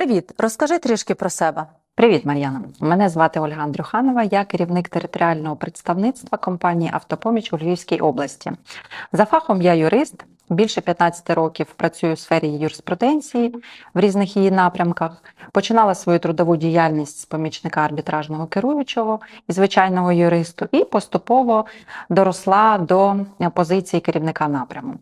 Привіт, розкажи трішки про себе. Привіт, Мар'яна. Мене звати Ольга Андрюханова, я керівник територіального представництва компанії Автопоміч у Львівській області. За фахом я юрист. Більше 15 років працюю у сфері юриспруденції в різних її напрямках. Починала свою трудову діяльність з помічника арбітражного керуючого і звичайного юристу, і поступово доросла до позиції керівника напряму.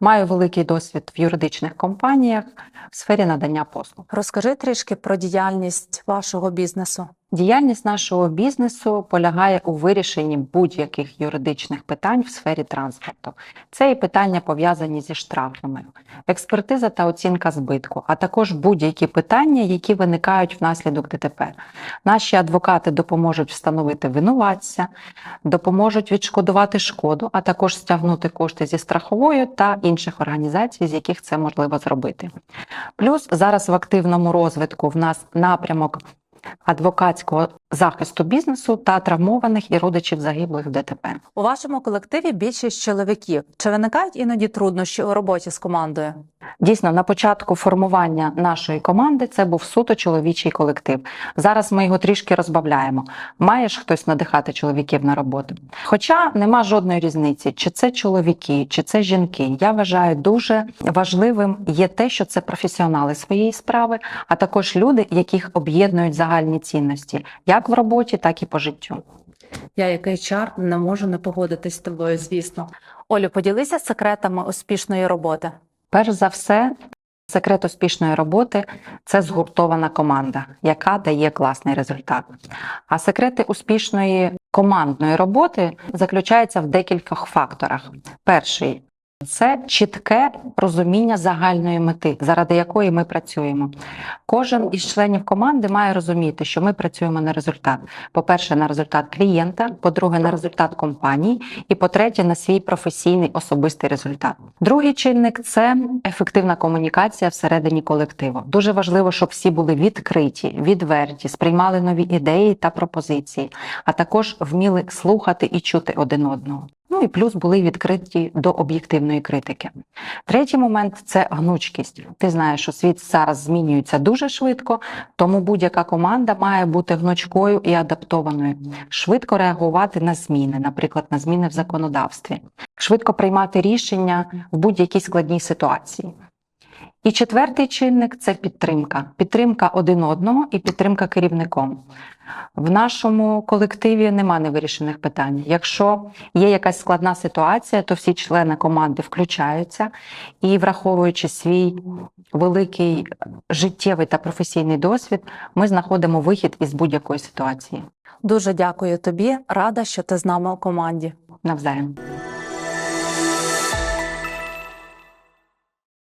Маю великий досвід в юридичних компаніях в сфері надання послуг. Розкажи трішки про діяльність вашого бізнесу. Діяльність нашого бізнесу полягає у вирішенні будь-яких юридичних питань в сфері транспорту. Це і питання пов'язані зі штрафами, експертиза та оцінка збитку, а також будь-які питання, які виникають внаслідок ДТП. Наші адвокати допоможуть встановити винуватця, допоможуть відшкодувати шкоду, а також стягнути кошти зі страхової та інших організацій, з яких це можливо зробити. Плюс зараз в активному розвитку в нас напрямок адвокатського захисту бізнесу та травмованих і родичів загиблих в ДТП. У вашому колективі більшість чоловіків. Чи виникають іноді труднощі у роботі з командою? Дійсно, на початку формування нашої команди це був суто чоловічий колектив. Зараз ми його трішки розбавляємо. Маєш хтось надихати чоловіків на роботу. Хоча нема жодної різниці, чи це чоловіки, чи це жінки. Я вважаю дуже важливим є те, що це професіонали своєї справи, а також люди, яких об'єднують загальні цінності, як в роботі, так і по життю. Я, як HR, не можу не погодитись з тобою, звісно. Олю, поділися секретами успішної роботи. Перш за все, секрет успішної роботи це згуртована команда, яка дає класний результат. А секрети успішної командної роботи заключаються в декількох факторах. Перший це чітке розуміння загальної мети, заради якої ми працюємо. Кожен із членів команди має розуміти, що ми працюємо на результат. По-перше, на результат клієнта, по-друге, на результат компанії, і по-третє, на свій професійний особистий результат. Другий чинник це ефективна комунікація всередині колективу. Дуже важливо, щоб всі були відкриті, відверті, сприймали нові ідеї та пропозиції, а також вміли слухати і чути один одного. І плюс були відкриті до об'єктивної критики. Третій момент це гнучкість. Ти знаєш, що світ зараз змінюється дуже швидко, тому будь-яка команда має бути гнучкою і адаптованою, швидко реагувати на зміни, наприклад, на зміни в законодавстві, швидко приймати рішення в будь-якій складній ситуації. І четвертий чинник це підтримка. Підтримка один одного і підтримка керівником. В нашому колективі нема невирішених питань. Якщо є якась складна ситуація, то всі члени команди включаються і, враховуючи свій великий життєвий та професійний досвід, ми знаходимо вихід із будь-якої ситуації. Дуже дякую тобі. Рада, що ти з нами у команді. Навзаєм.